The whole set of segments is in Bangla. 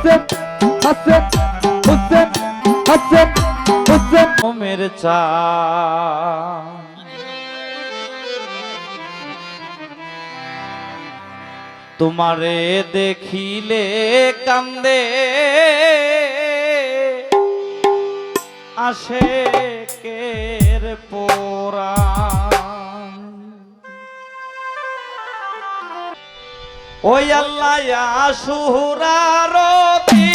হুসেন হাসেন হুসেন হাসেন হুসেন। ওমের চা। তোমারে দেখিলে কান্দে। আসে কের পোরা ওই আল্লাহ সুহরারতি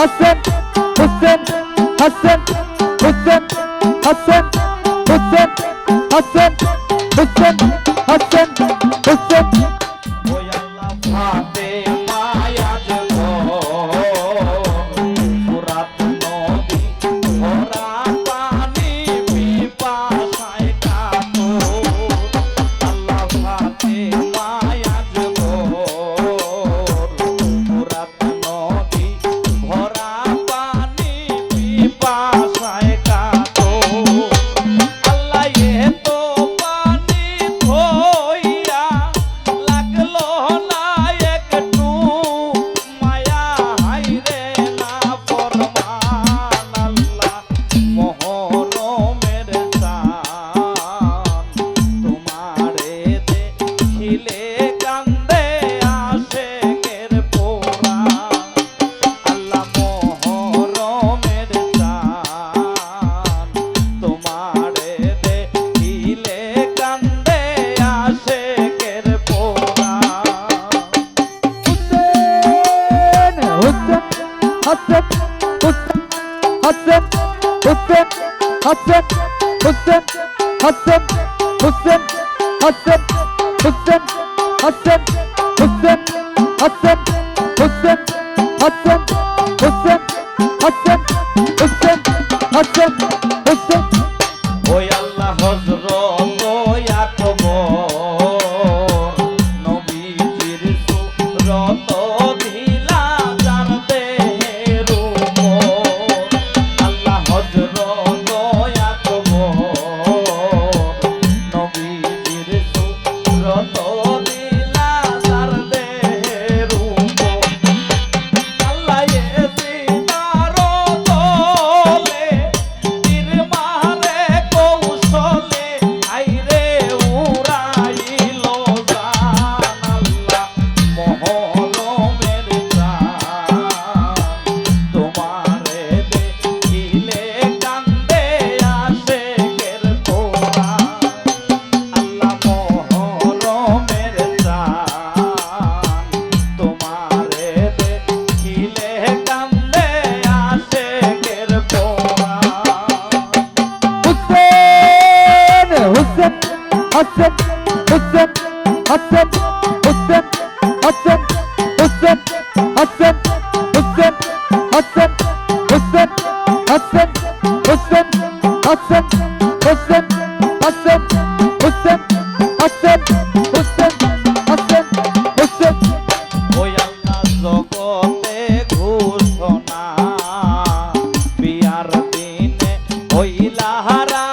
Hassan, Hassan, Hassan. Hossain Hossain Hossain Hossain Hossain Hossain Hossain Hossain Hasret, hasret, hasret, hasret, hasret, hasret, hasret, hasret, hasret, hasret, hasret, hasret, hasret, hasret, hasret, hasret, hasret, hasret, hasret, hasret. Voy a una zocote gustona, viar dine, hoy la jara.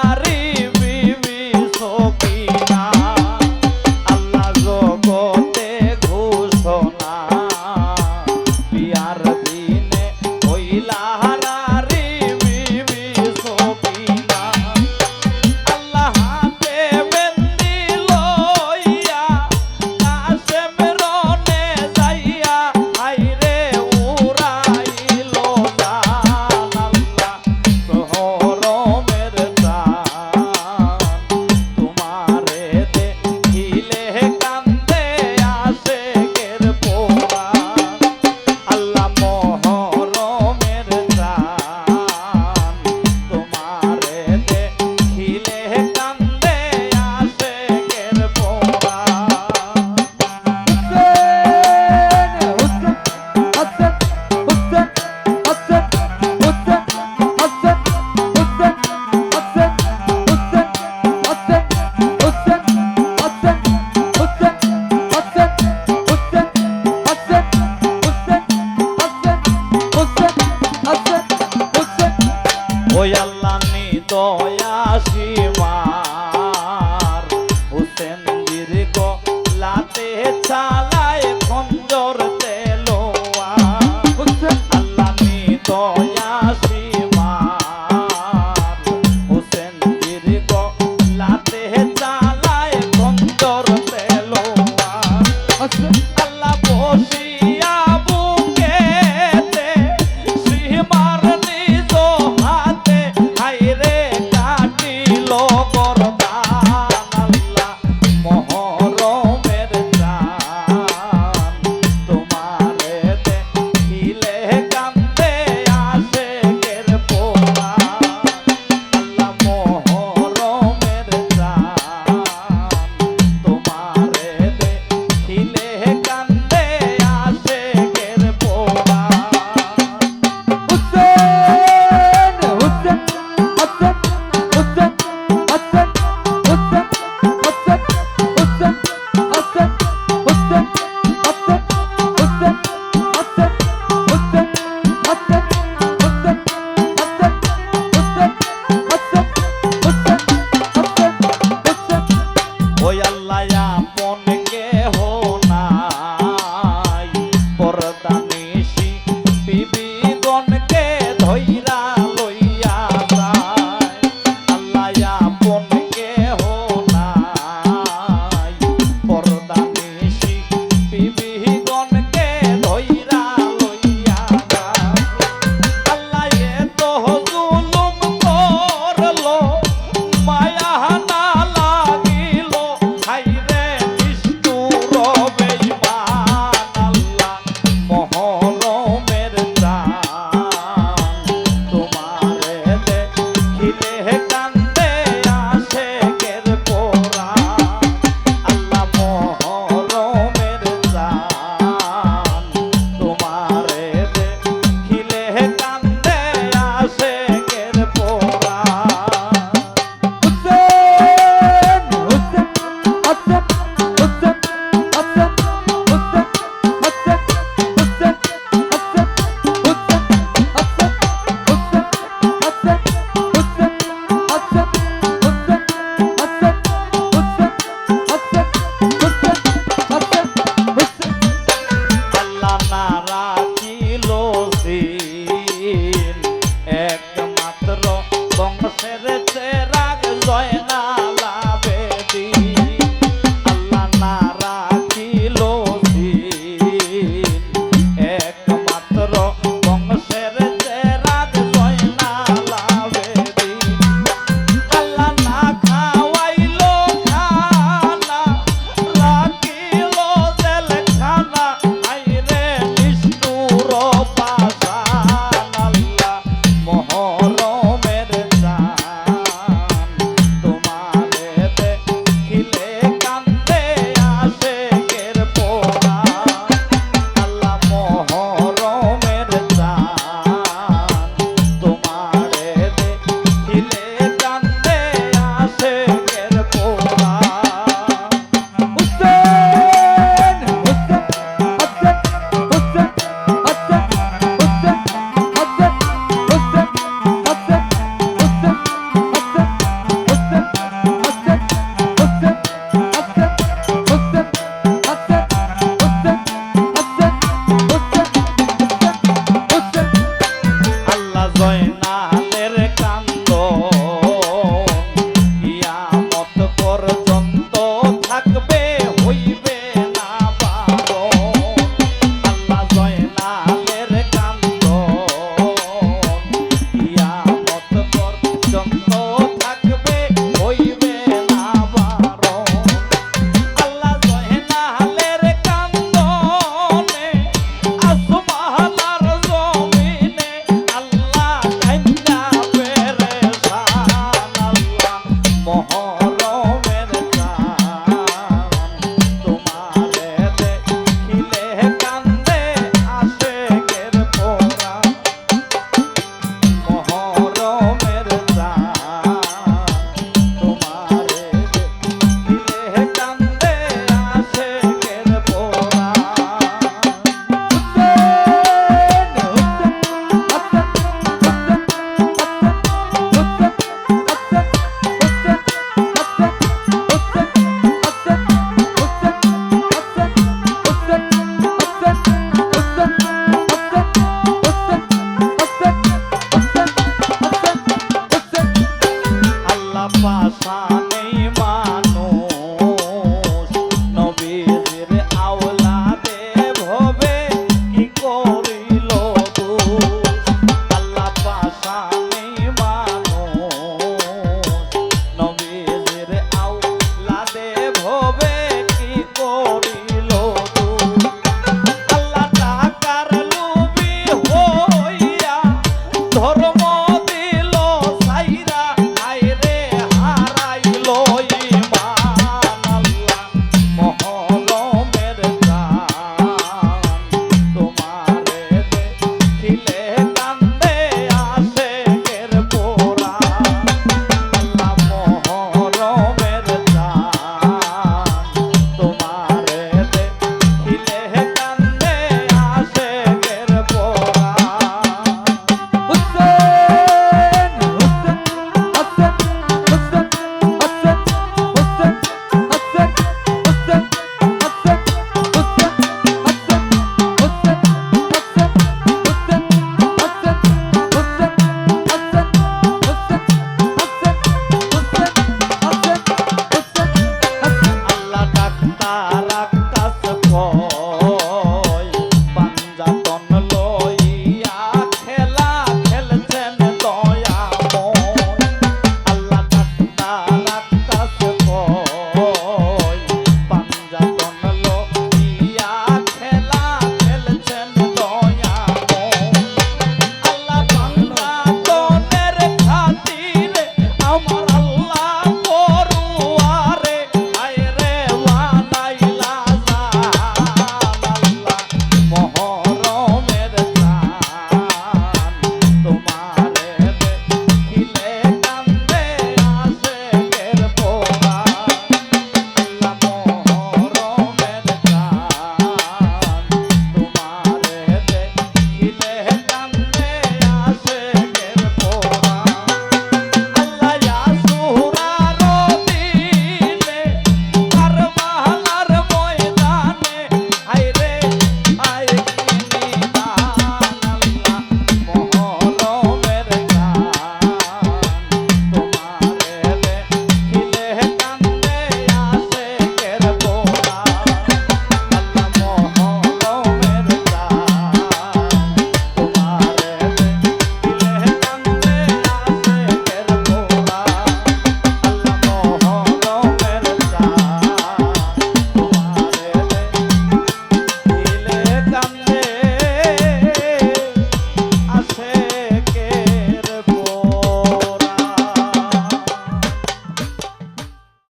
मान